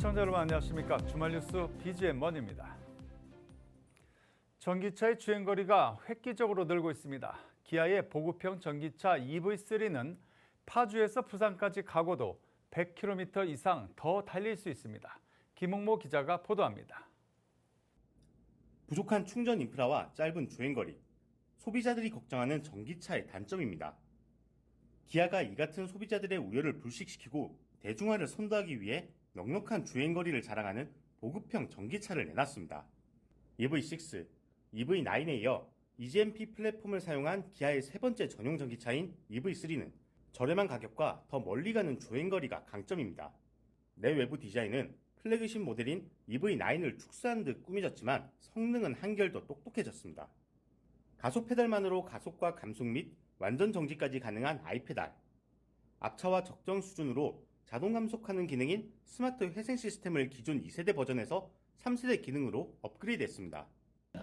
시청자 여러분 안녕하십니까 주말 뉴스 BGM 먼입니다. 전기차의 주행 거리가 획기적으로 늘고 있습니다. 기아의 보급형 전기차 EV3는 파주에서 부산까지 가고도 100km 이상 더 달릴 수 있습니다. 김홍모 기자가 보도합니다. 부족한 충전 인프라와 짧은 주행 거리, 소비자들이 걱정하는 전기차의 단점입니다. 기아가 이 같은 소비자들의 우려를 불식시키고 대중화를 선도하기 위해 넉넉한 주행거리를 자랑하는 보급형 전기차를 내놨습니다. EV6, EV9에 이어 EGMP 플랫폼을 사용한 기아의 세 번째 전용 전기차인 EV3는 저렴한 가격과 더 멀리 가는 주행거리가 강점입니다. 내외부 디자인은 플래그십 모델인 EV9을 축소한 듯 꾸며졌지만 성능은 한결 더 똑똑해졌습니다. 가속 페달만으로 가속과 감속 및 완전 정지까지 가능한 아이페달, 앞차와 적정 수준으로 자동 감속하는 기능인 스마트 회생 시스템을 기존 2세대 버전에서 3세대 기능으로 업그레이드했습니다.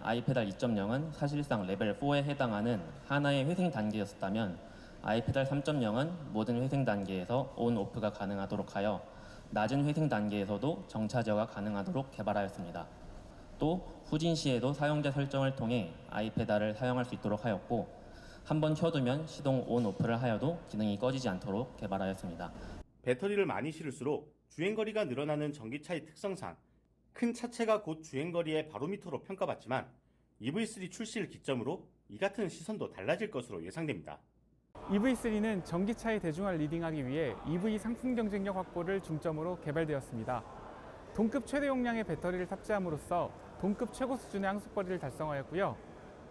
아이페달 2.0은 사실상 레벨 4에 해당하는 하나의 회생 단계였다면 아이페달 3.0은 모든 회생 단계에서 온 오프가 가능하도록 하여 낮은 회생 단계에서도 정차 제어가 가능하도록 개발하였습니다. 또 후진 시에도 사용자 설정을 통해 아이페달을 사용할 수 있도록 하였고 한번 켜두면 시동 온 오프를 하여도 기능이 꺼지지 않도록 개발하였습니다. 배터리를 많이 실을수록 주행거리가 늘어나는 전기차의 특성상 큰 차체가 곧 주행거리의 바로미터로 평가받지만 EV3 출시를 기점으로 이 같은 시선도 달라질 것으로 예상됩니다. EV3는 전기차의 대중화를 리딩하기 위해 EV 상품 경쟁력 확보를 중점으로 개발되었습니다. 동급 최대 용량의 배터리를 탑재함으로써 동급 최고 수준의 항속거리를 달성하였고요.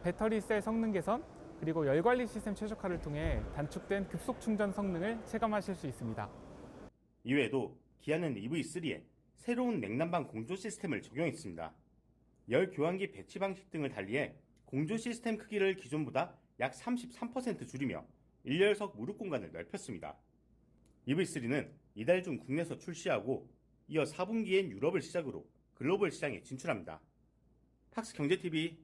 배터리 셀 성능 개선, 그리고 열 관리 시스템 최적화를 통해 단축된 급속 충전 성능을 체감하실 수 있습니다. 이외에도 기아는 EV3에 새로운 냉난방 공조 시스템을 적용했습니다. 열 교환기 배치 방식 등을 달리해 공조 시스템 크기를 기존보다 약 33% 줄이며 1열석 무릎 공간을 넓혔습니다. EV3는 이달 중 국내에서 출시하고 이어 4분기엔 유럽을 시작으로 글로벌 시장에 진출합니다. 팍스 경제TV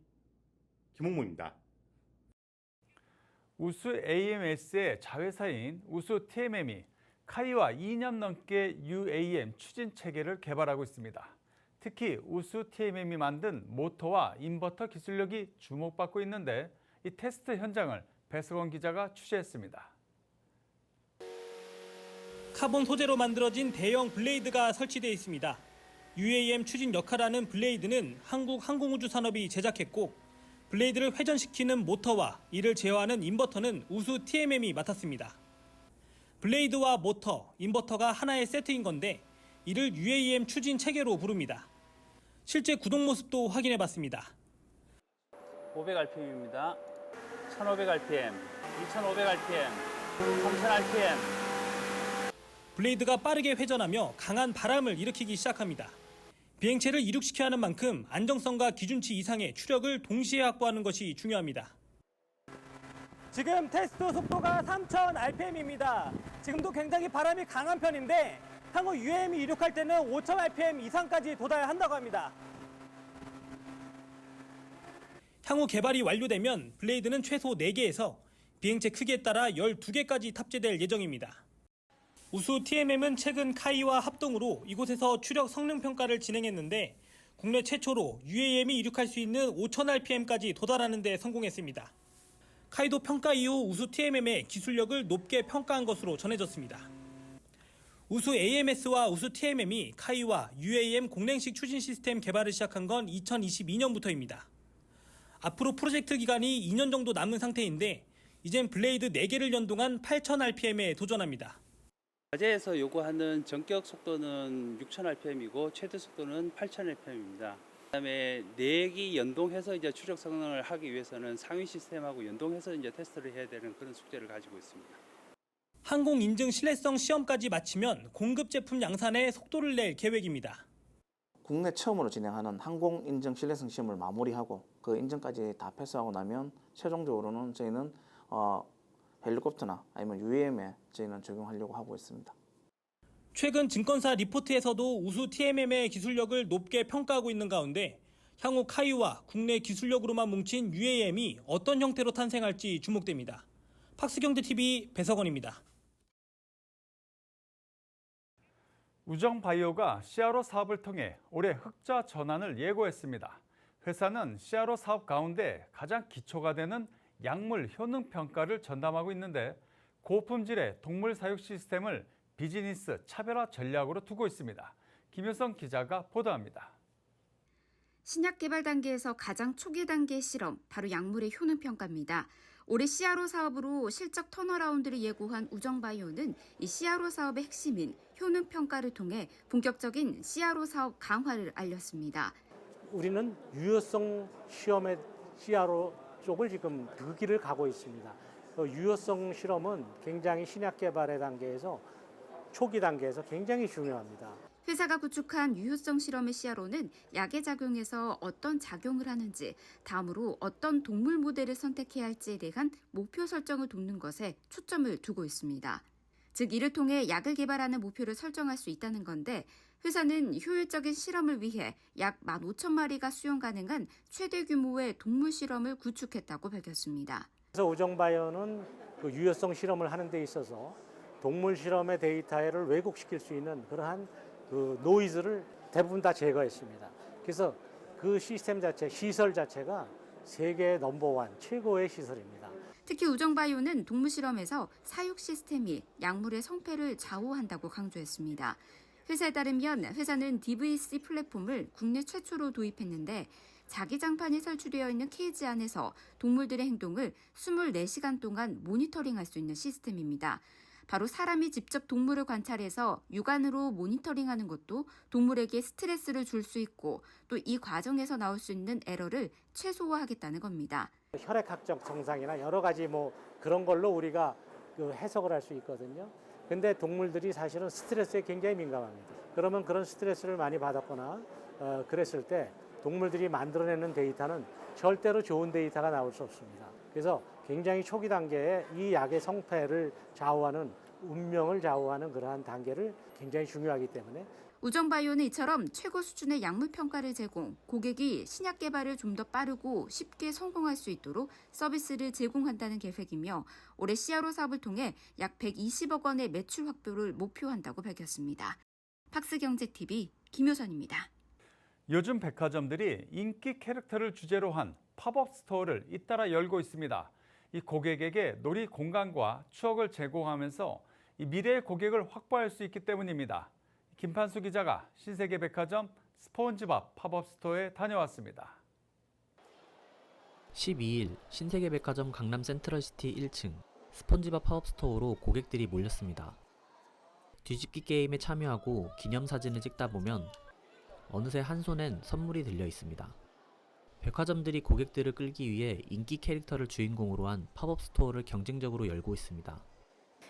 김홍모입니다. 우수 AMS의 자회사인 우수 TMM이 카이와 2년 넘게 UAM 추진 체계를 개발하고 있습니다. 특히 우수 TMM이 만든 모터와 인버터 기술력이 주목받고 있는데 이 테스트 현장을 배석원 기자가 취재했습니다. 카본 소재로 만들어진 대형 블레이드가 설치되어 있습니다. UAM 추진 역할하는 블레이드는 한국 항공우주 산업이 제작했고 블레이드를 회전시키는 모터와 이를 제어하는 인버터는 우수 TMM이 맡았습니다. 블레이드와 모터, 인버터가 하나의 세트인 건데 이를 UAM 추진 체계로 부릅니다. 실제 구동 모습도 확인해 봤습니다. 500rpm입니다. 1500rpm, 2500rpm, 3000rpm. 블레이드가 빠르게 회전하며 강한 바람을 일으키기 시작합니다. 비행체를 이륙시켜야 하는 만큼 안정성과 기준치 이상의 추력을 동시에 확보하는 것이 중요합니다. 지금 테스트 속도가 3000rpm입니다. 지금도 굉장히 바람이 강한 편인데 향후 UAM이 이륙할 때는 5000rpm 이상까지 돋아야 한다고 합니다. 향후 개발이 완료되면 블레이드는 최소 4개에서 비행체 크기에 따라 12개까지 탑재될 예정입니다. 우수 TMM은 최근 카이와 합동으로 이곳에서 추력 성능 평가를 진행했는데 국내 최초로 UAM이 이륙할 수 있는 5000rpm까지 도달하는 데 성공했습니다. 카이도 평가 이후 우수 TMM의 기술력을 높게 평가한 것으로 전해졌습니다. 우수 AMS와 우수 TMM이 카이와 UAM 공랭식 추진 시스템 개발을 시작한 건 2022년부터입니다. 앞으로 프로젝트 기간이 2년 정도 남은 상태인데 이젠 블레이드 4개를 연동한 8000rpm에 도전합니다. 과제에서 요구하는 전격 속도는 6000rpm이고 최대 속도는 8000rpm입니다. 그다음에 내기 연동해서 이제 추적 성능을 하기 위해서는 상위 시스템하고 연동해서 이제 테스트를 해야 되는 그런 숙제를 가지고 있습니다. 항공 인증 신뢰성 시험까지 마치면 공급 제품 양산에 속도를 낼 계획입니다. 국내 처음으로 진행하는 항공 인증 신뢰성 시험을 마무리하고 그 인증까지 다 패스하고 나면 최종적으로는 저희는 어, 헬리콥터나 아니면 UAM에 저희는 적용하려고 하고 있습니다. 최근 증권사 리포트에서도 우수 TMM의 기술력을 높게 평가하고 있는 가운데 향후 카이와 국내 기술력으로만 뭉친 UAM이 어떤 형태로 탄생할지 주목됩니다. 팍스경제TV 배석원입니다. 우정바이오가 CRO 사업을 통해 올해 흑자 전환을 예고했습니다. 회사는 CRO 사업 가운데 가장 기초가 되는 약물 효능 평가를 전담하고 있는데 고품질의 동물 사육 시스템을 비즈니스 차별화 전략으로 두고 있습니다. 김효성 기자가 보도합니다. 신약 개발 단계에서 가장 초기 단계의 실험, 바로 약물의 효능 평가입니다. 올해 CRO 사업으로 실적 턴어라운드를 예고한 우정바이오는 이 CRO 사업의 핵심인 효능 평가를 통해 본격적인 CRO 사업 강화를 알렸습니다. 우리는 유효성 시험의 CRO 쪽을 지금 그 길을 가고 있습니다. 그 유효성 실험은 굉장히 신약 개발의 단계에서 초기 단계에서 굉장히 중요합니다. 회사가 구축한 유효성 실험의 CRO는 약의 작용에서 어떤 작용을 하는지, 다음으로 어떤 동물 모델을 선택해야 할지에 대한 목표 설정을 돕는 것에 초점을 두고 있습니다. 즉, 이를 통해 약을 개발하는 목표를 설정할 수 있다는 건데, 회사는 효율적인 실험을 위해 약 15,000마리가 수용 가능한 최대 규모의 동물 실험을 구축했다고 밝혔습니다. 그래서 우정바이오는 그 유효성 실험을 하는 데 있어서 동물 실험의 데이터를 왜곡시킬 수 있는 그러한 그 노이즈를 대부분 다 제거했습니다. 그래서 그 시스템 자체, 시설 자체가 세계 넘버원 최고의 시설입니다. 특히 우정바이오는 동물 실험에서 사육 시스템이 약물의 성패를 좌우한다고 강조했습니다. 회사에 따르면 회사는 DVC 플랫폼을 국내 최초로 도입했는데 자기 장판이 설치되어 있는 케이지 안에서 동물들의 행동을 24시간 동안 모니터링할 수 있는 시스템입니다. 바로 사람이 직접 동물을 관찰해서 육안으로 모니터링하는 것도 동물에게 스트레스를 줄 수 있고 또 이 과정에서 나올 수 있는 에러를 최소화하겠다는 겁니다. 혈액학적 정상이나 여러 가지 뭐 그런 걸로 우리가 그 해석을 할 수 있거든요. 근데 동물들이 사실은 스트레스에 굉장히 민감합니다. 그러면 그런 스트레스를 많이 받았거나 어, 그랬을 때 동물들이 만들어내는 데이터는 절대로 좋은 데이터가 나올 수 없습니다. 그래서 굉장히 초기 단계에 이 약의 성패를 좌우하는 운명을 좌우하는 그러한 단계를 굉장히 중요하기 때문에 우정바이오는 이처럼 최고 수준의 약물 평가를 제공, 고객이 신약 개발을 좀 더 빠르고 쉽게 성공할 수 있도록 서비스를 제공한다는 계획이며 올해 CRO 사업을 통해 약 120억 원의 매출 확보를 목표한다고 밝혔습니다. 팍스경제TV 김효선입니다. 요즘 백화점들이 인기 캐릭터를 주제로 한 팝업 스토어를 잇따라 열고 있습니다. 이 고객에게 놀이 공간과 추억을 제공하면서 이 미래의 고객을 확보할 수 있기 때문입니다. 김판수 기자가 신세계 백화점 스폰지밥 팝업 스토어에 다녀왔습니다. 12일 신세계 백화점 강남 센트럴시티 1층 스폰지밥 팝업 스토어로 고객들이 몰렸습니다. 뒤집기 게임에 참여하고 기념사진을 찍다 보면 어느새 한 손엔 선물이 들려 있습니다. 백화점들이 고객들을 끌기 위해 인기 캐릭터를 주인공으로 한 팝업 스토어를 경쟁적으로 열고 있습니다.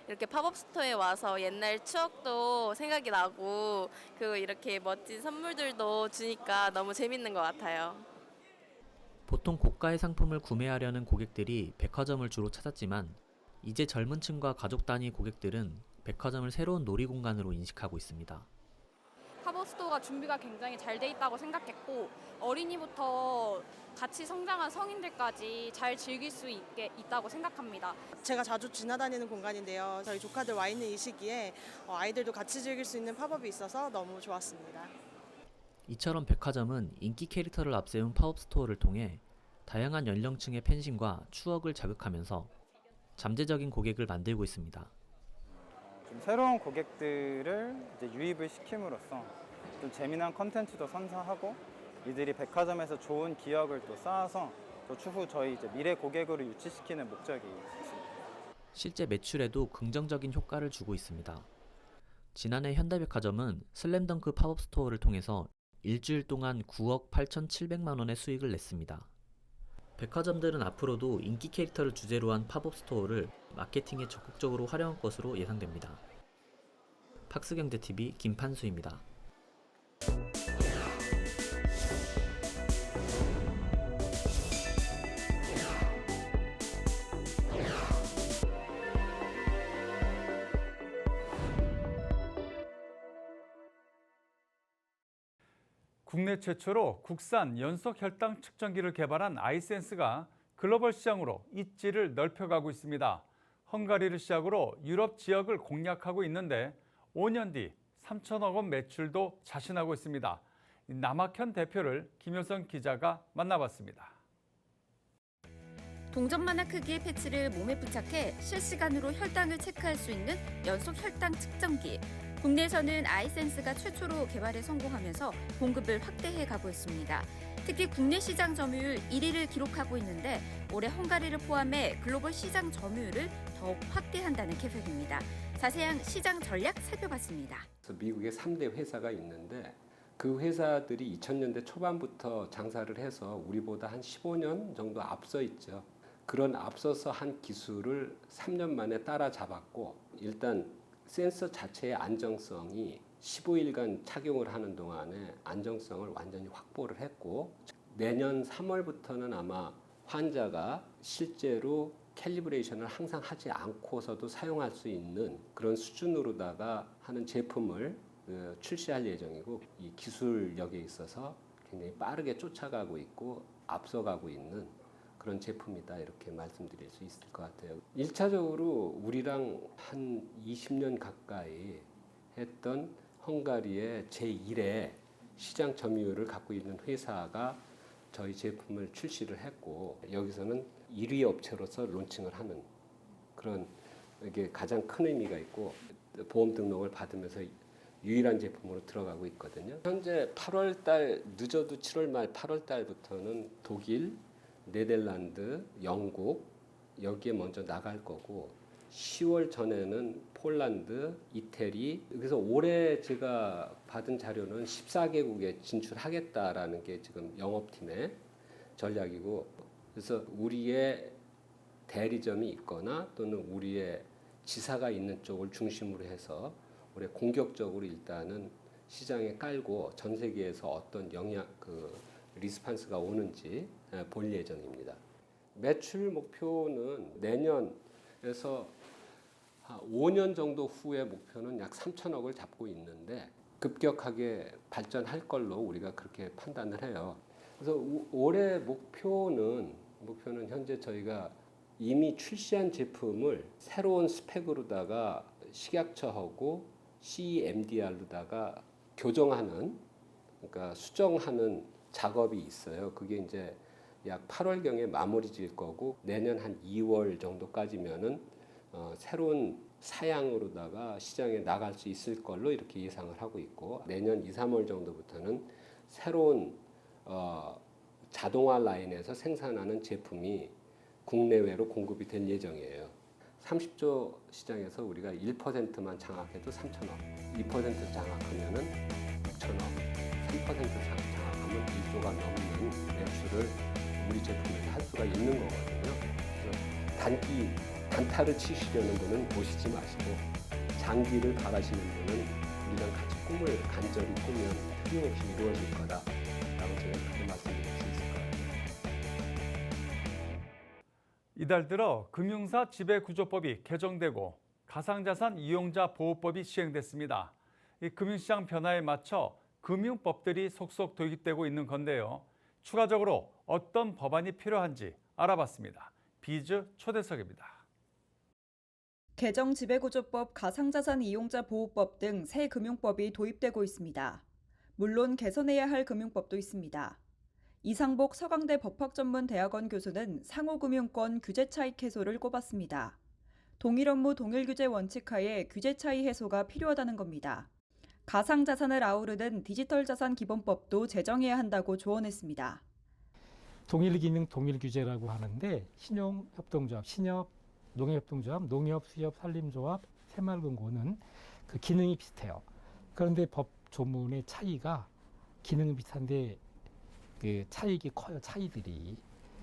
이렇게 팝업 스토어에 와서 옛날 추억도 생각이 나고 그리고 이렇게 멋진 선물들도 주니까 너무 재밌는 것 같아요. 보통 고가의 상품을 구매하려는 고객들이 백화점을 주로 찾았지만 이제 젊은 층과 가족 단위 고객들은 백화점을 새로운 놀이 공간으로 인식하고 있습니다. 팝업 스토어가 준비가 굉장히 잘 돼 있다고 생각했고 어린이부터 같이 성장한 성인들까지 잘 즐길 수 있게 있다고 생각합니다. 제가 자주 지나다니는 공간인데요. 저희 조카들 와 있는 이 시기에 어, 아이들도 같이 즐길 수 있는 팝업이 있어서 너무 좋았습니다. 이처럼 백화점은 인기 캐릭터를 앞세운 팝업 스토어를 통해 다양한 연령층의 팬심과 추억을 자극하면서 잠재적인 고객을 만들고 있습니다. 좀 새로운 고객들을 이제 유입을 시킴으로써 좀 재미난 컨텐츠도 선사하고 이들이 백화점에서 좋은 기억을 또 쌓아서 또 추후 저희 이제 미래 고객으로 유치시키는 목적이 있습니다. 실제 매출에도 긍정적인 효과를 주고 있습니다. 지난해 현대백화점은 슬램덩크 팝업 스토어를 통해서 일주일 동안 9억 8,700만 원의 수익을 냈습니다. 백화점들은 앞으로도 인기 캐릭터를 주제로 한 팝업 스토어를 마케팅에 적극적으로 활용할 것으로 예상됩니다. 팍스경제TV 김판수입니다. 국내 최초로 국산 연속 혈당 측정기를 개발한 아이센스가 글로벌 시장으로 입지를 넓혀가고 있습니다. 헝가리를 시작으로 유럽 지역을 공략하고 있는데 5년 뒤 3천억 원 매출도 자신하고 있습니다. 이 남학현 대표를 김효선 기자가 만나봤습니다. 동전만한 크기의 패치를 몸에 부착해 실시간으로 혈당을 체크할 수 있는 연속 혈당 측정기. 국내에서는 아이센스가 최초로 개발에 성공하면서 공급을 확대해 가고 있습니다. 특히 국내 시장 점유율 1위를 기록하고 있는데 올해 헝가리를 포함해 글로벌 시장 점유율을 더욱 확대한다는 계획입니다. 자세한 시장 전략 살펴봤습니다. 미국에 3대 회사가 있는데 그 회사들이 2000년대 초반부터 장사를 해서 우리보다 한 15년 정도 앞서 있죠. 그런 앞서서 한 기술을 3년 만에 따라잡았고 일단 센서 자체의 안정성이 15일간 착용을 하는 동안에 안정성을 완전히 확보를 했고 내년 3월부터는 아마 환자가 실제로 캘리브레이션을 항상 하지 않고서도 사용할 수 있는 그런 수준으로다가 하는 제품을 어, 출시할 예정이고 이 기술력에 있어서 굉장히 빠르게 쫓아가고 있고 앞서가고 있는 그런 제품이다 이렇게 말씀드릴 수 있을 것 같아요. 1차적으로 우리랑 한 20년 가까이 했던 헝가리의 제1의 시장 점유율을 갖고 있는 회사가 저희 제품을 출시를 했고 여기서는 1위 업체로서 론칭을 하는 그런 이게 가장 큰 의미가 있고 보험 등록을 받으면서 유일한 제품으로 들어가고 있거든요. 현재 8월 달 늦어도 7월 말 8월 달부터는 독일, 네덜란드, 영국 여기에 먼저 나갈 거고 10월 전에는 폴란드, 이태리 그래서 올해 제가 받은 자료는 14개국에 진출하겠다라는 게 지금 영업팀의 전략이고 그래서 우리의 대리점이 있거나 또는 우리의 지사가 있는 쪽을 중심으로 해서 올해 공격적으로 일단은 시장에 깔고 전 세계에서 어떤 영향 그 리스판스가 오는지 예, 볼 예정입니다. 매출 목표는 내년에서 한 5년 정도 후의 목표는 약 3천억을 잡고 있는데 급격하게 발전할 걸로 우리가 그렇게 판단을 해요. 그래서 우- 올해 목표는 목표는 현재 저희가 이미 출시한 제품을 새로운 스펙으로다가 식약처하고 CEMDR로다가 교정하는 그러니까 수정하는 작업이 있어요. 그게 이제 약 8월경에 마무리 질 거고 내년 한 2월 정도까지면은 어, 새로운 사양으로다가 시장에 나갈 수 있을 걸로 이렇게 예상을 하고 있고 내년 2, 3월 정도부터는 새로운 어, 자동화 라인에서 생산하는 제품이 국내외로 공급이 될 예정이에요. 30조 시장에서 우리가 1%만 장악해도 3천억, 2% 장악하면은 6천억, 3% 장- 장악하면 1조가 넘는 매출을 우리 제품에서 할 수가 있는 거거든요. 단기 단타를 치시려는 분은 보시지 마시고 장기를 바라시는 분은 우리랑 같이 꿈을 간절히 꾸면 틀림없이 이루어질 거다라고 제가 그렇게 말씀드릴 수 있을 것 같아요. 이달 들어 금융사 지배구조법이 개정되고 가상자산 이용자 보호법이 시행됐습니다. 이 금융시장 변화에 맞춰 금융법들이 속속 도입되고 있는 건데요. 추가적으로 어떤 법안이 필요한지 알아봤습니다. 비즈 초대석입니다. 개정 지배구조법, 가상자산 이용자 보호법 등 새 금융법이 도입되고 있습니다. 물론 개선해야 할 금융법도 있습니다. 이상복 서강대 법학전문대학원 교수는 상호금융권 규제 차익 해소를 꼽았습니다. 동일 업무 동일 규제 원칙 하에 규제 차이 해소가 필요하다는 겁니다. 가상자산을 아우르는 디지털 자산 기본법도 제정해야 한다고 조언했습니다. 동일 기능 동일 규제라고 하는데 신용 협동조합, 신협, 농협 협동조합, 농협, 수협, 산림조합, 새마을금고는 그 기능이 비슷해요. 그런데 법 조문의 차이가 기능은 비슷한데 그 차이가 커요. 차이들이.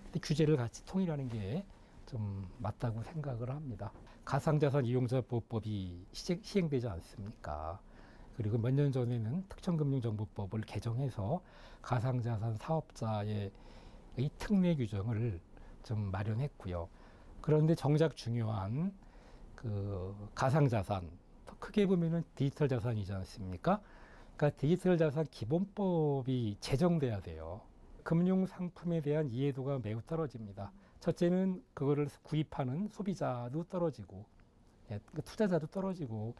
근데 규제를 같이 통일하는 게 좀 맞다고 생각을 합니다. 가상자산 이용자 보호법이 시행, 시행되지 않습니까? 그리고 몇 년 전에는 특정금융정보법을 개정해서 가상자산 사업자의 이 특례 규정을 좀 마련했고요. 그런데 정작 중요한 그 가상 자산, 더 크게 보면은 디지털 자산이지 않습니까? 그러니까 디지털 자산 기본법이 제정돼야 돼요. 금융 상품에 대한 이해도가 매우 떨어집니다. 첫째는 그거를 구입하는 소비자도 떨어지고, 예, 그 투자자도 떨어지고,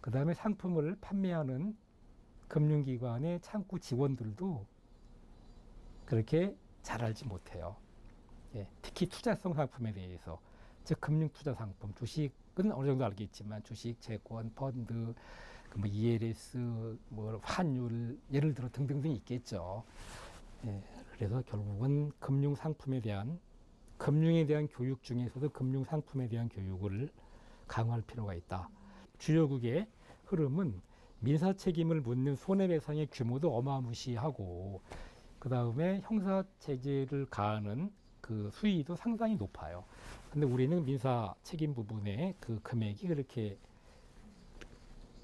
그 다음에 상품을 판매하는 금융기관의 창구 직원들도 그렇게 잘 알지 못해요. 예, 특히 투자성 상품에 대해서 즉 금융 투자 상품, 주식은 어느 정도 알겠지만 주식, 채권, 펀드, 그 뭐 ELS, 뭐 환율 예를 들어 등등등 있겠죠. 예, 그래서 결국은 금융 상품에 대한 금융에 대한 교육 중에서도 금융 상품에 대한 교육을 강화할 필요가 있다. 주요국의 흐름은 민사 책임을 묻는 손해배상의 규모도 어마무시하고 그 다음에 형사 체제를 가하는 그 수위도 상당히 높아요. 근데 우리는 민사 책임 부분에 그 금액이 그렇게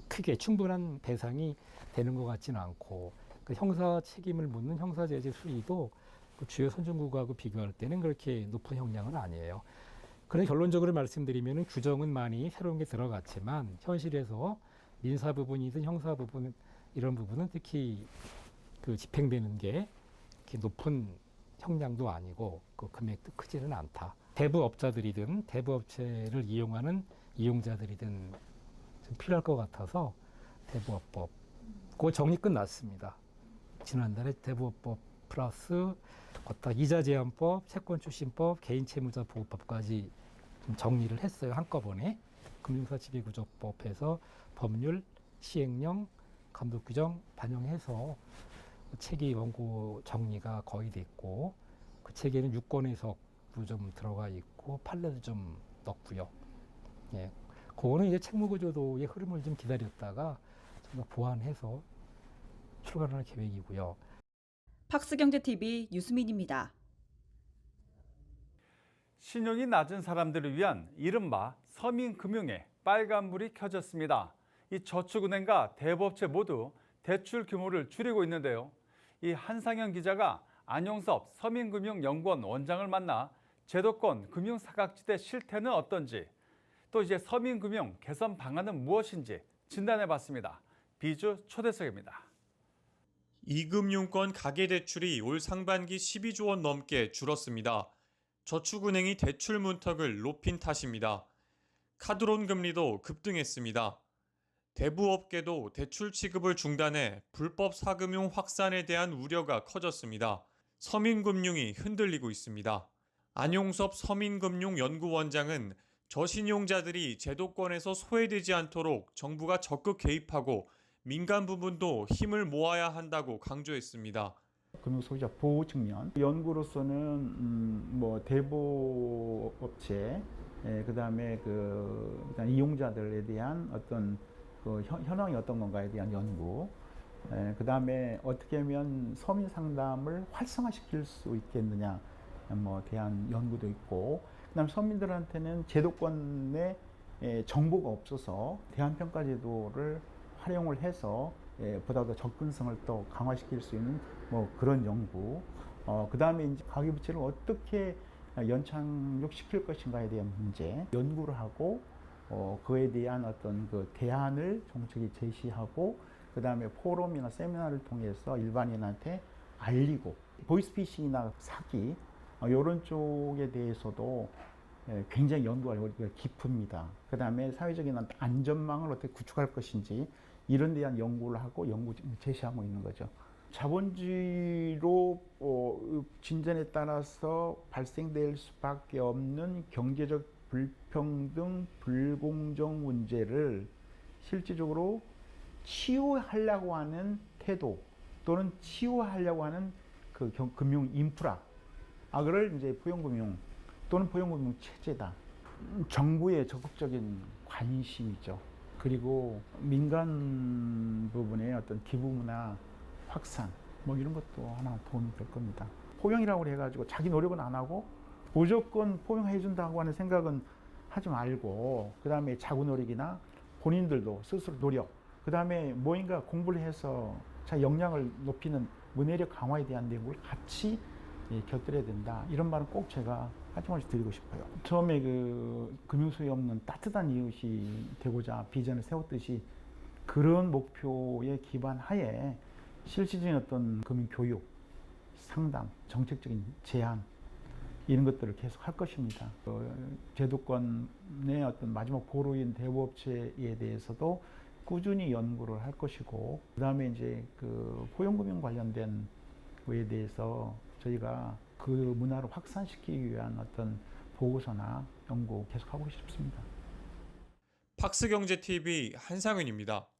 크게 충분한 배상이 되는 것 같지는 않고 그 형사 책임을 묻는 형사 제재 수위도 그 주요 선진국하고 비교할 때는 그렇게 높은 형량은 아니에요. 그래 결론적으로 말씀드리면 규정은 많이 새로운 게 들어갔지만 현실에서 민사 부분이든 형사 부분 이런 부분은 특히 그 집행되는 게 이렇게 높은 형량도 아니고 그 금액도 크지는 않다. 대부업자들이든 대부업체를 이용하는 이용자들이든 좀 필요할 것 같아서 대부업법 그 정리 끝났습니다. 지난달에 대부업법 플러스 걷다 이자 제한법, 채권 출신법, 개인 채무자 보호법까지 좀 정리를 했어요 한꺼번에 금융사 지배구조법에서 법률, 시행령, 감독 규정 반영해서 체계 원고 정리가 거의 됐고 그 책에는 유권 해석도 좀 들어가 있고 판례도 좀 넣고요. 예, 그거는 이제 책무구조도의 흐름을 좀 기다렸다가 좀 보완해서 출간할 계획이고요. 박스경제TV 유수민입니다. 신용이 낮은 사람들을 위한 이른바 서민금융에 빨간불이 켜졌습니다. 이 저축은행과 대부업체 모두 대출 규모를 줄이고 있는데요. 이 한상현 기자가 안용섭 서민금융연구원 원장을 만나 제도권 금융 사각지대 실태는 어떤지 또 이제 서민금융 개선 방안은 무엇인지 진단해 봤습니다. 비주 초대석입니다. 이금융권 가계대출이 올 상반기 12조 원 넘게 줄었습니다. 저축은행이 대출 문턱을 높인 탓입니다. 카드론 금리도 급등했습니다. 대부업계도 대출 취급을 중단해 불법 사금융 확산에 대한 우려가 커졌습니다. 서민금융이 흔들리고 있습니다. 안용섭 서민금융연구원장은 저신용자들이 제도권에서 소외되지 않도록 정부가 적극 개입하고 민간 부분도 힘을 모아야 한다고 강조했습니다. 금융소비자 보호 측면 연구로서는 음, 뭐 대부업체 예, 그다음에 그 이용자들에 대한 어떤 그 현, 현황이 어떤 건가에 대한 연구 예, 그다음에 어떻게 하면 서민 상담을 활성화시킬 수 있겠느냐 뭐 대한 연구도 있고 그다음 서민들한테는 제도권의 예, 정보가 없어서 대한평가 제도를 활용을 해서 예, 보다 더 접근성을 또 강화시킬 수 있는 뭐 그런 연구. 어, 그 다음에 이제 가계부채를 어떻게 연착륙시킬 것인가에 대한 문제 연구를 하고 어, 그에 대한 어떤 그 대안을 정책이 제시하고 그 다음에 포럼이나 세미나를 통해서 일반인한테 알리고 보이스피싱이나 사기 어, 이런 쪽에 대해서도 예, 굉장히 연구가 깊습니다. 그 다음에 사회적인 안전망을 어떻게 구축할 것인지 이런 데한 연구를 하고 연구 제시하고 있는 거죠. 자본주의로 어, 진전에 따라서 발생될 수밖에 없는 경제적 불평등, 불공정 문제를 실질적으로 치유하려고 하는 태도 또는 치유하려고 하는 그 경, 금융 인프라, 아, 그를 이제 포용금융 또는 포용금융 체제다. 정부의 적극적인 관심이죠. 그리고 민간 부분의 어떤 기부 문화 확산 뭐 이런 것도 하나 도움이 될 겁니다. 포용이라고 해가지고 자기 노력은 안 하고 무조건 포용해 준다고 하는 생각은 하지 말고 그 다음에 자구 노력이나 본인들도 스스로 노력 그 다음에 뭐인가 공부를 해서 자 역량을 높이는 문해력 강화에 대한 내용을 같이 예, 곁들여야 된다 이런 말은 꼭 제가 한 말씀 드리고 싶어요. 처음에 그 금융수요 없는 따뜻한 이웃이 되고자 비전을 세웠듯이 그런 목표에 기반하에 실질적인 어떤 금융 교육, 상담, 정책적인 제안 이런 것들을 계속 할 것입니다. 어, 제도권의 어떤 마지막 보루인 대부업체에 대해서도 꾸준히 연구를 할 것이고 그다음에 이제 그 포용금융 관련된 거에 대해서 저희가 그 문화를 확산시키기 위한 어떤 보고서나 연구 계속하고 싶습니다. 팍스경제TV 한상윤입니다.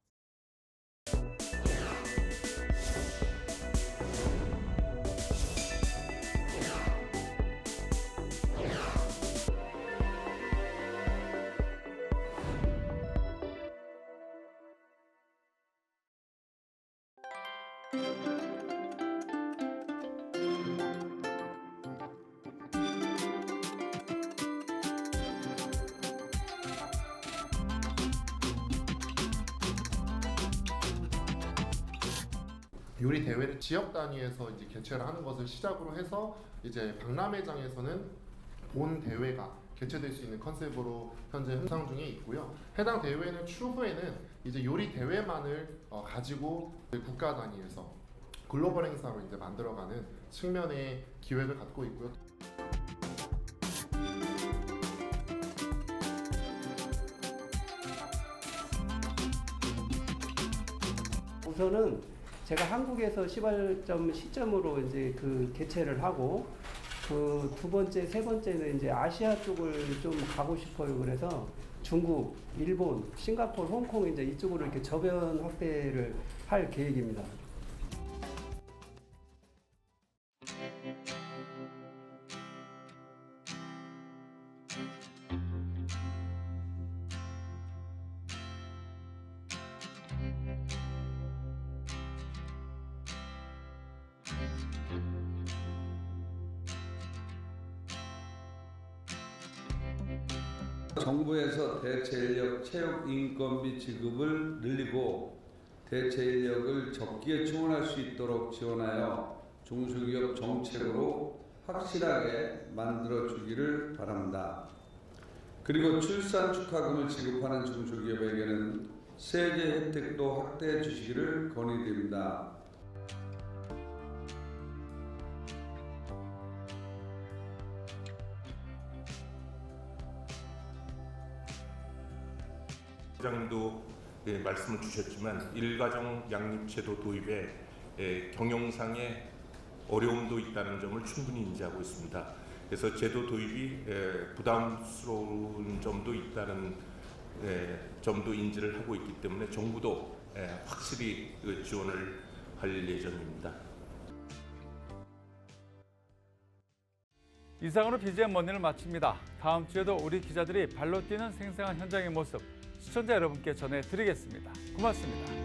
요리 대회를 지역 단위에서 이제 개최를 하는 것을 시작으로 해서 이제 박람회장에서는 본 대회가 개최될 수 있는 컨셉으로 현재 형상 중에 있고요. 해당 대회는 추후에는 이제 요리 대회만을 어, 가지고 국가 단위에서 글로벌 행사로 이제 만들어가는 측면의 기획을 갖고 있고요. 우선은 제가 한국에서 시발점 시점으로 이제 그 개최를 하고 그 두 번째, 세 번째는 이제 아시아 쪽을 좀 가고 싶어요. 그래서 중국, 일본, 싱가포르, 홍콩 이제 이쪽으로 이렇게 저변 확대를 할 계획입니다. 정부에서 대체인력 체육 인건비 지급을 늘리고 대체인력을 적기에 충원할 수 있도록 지원하여 중소기업 정책으로 확실하게 만들어 주기를 바랍니다. 그리고 출산 축하금을 지급하는 중소기업에게는 세제 혜택도 확대해 주시기를 건의드립니다. 부장님도 예, 말씀을 주셨지만 일가정 양립제도 도입에 예, 경영상의 어려움도 있다는 점을 충분히 인지하고 있습니다. 그래서 제도 도입이 예, 부담스러운 점도 있다는 예, 점도 인지를 하고 있기 때문에 정부도 예, 확실히 그 지원을 할 예정입니다. 이상으로 BGM 먼니를 마칩니다. 다음 주에도 우리 기자들이 발로 뛰는 생생한 현장의 모습 시청자 여러분께 전해드리겠습니다. 고맙습니다.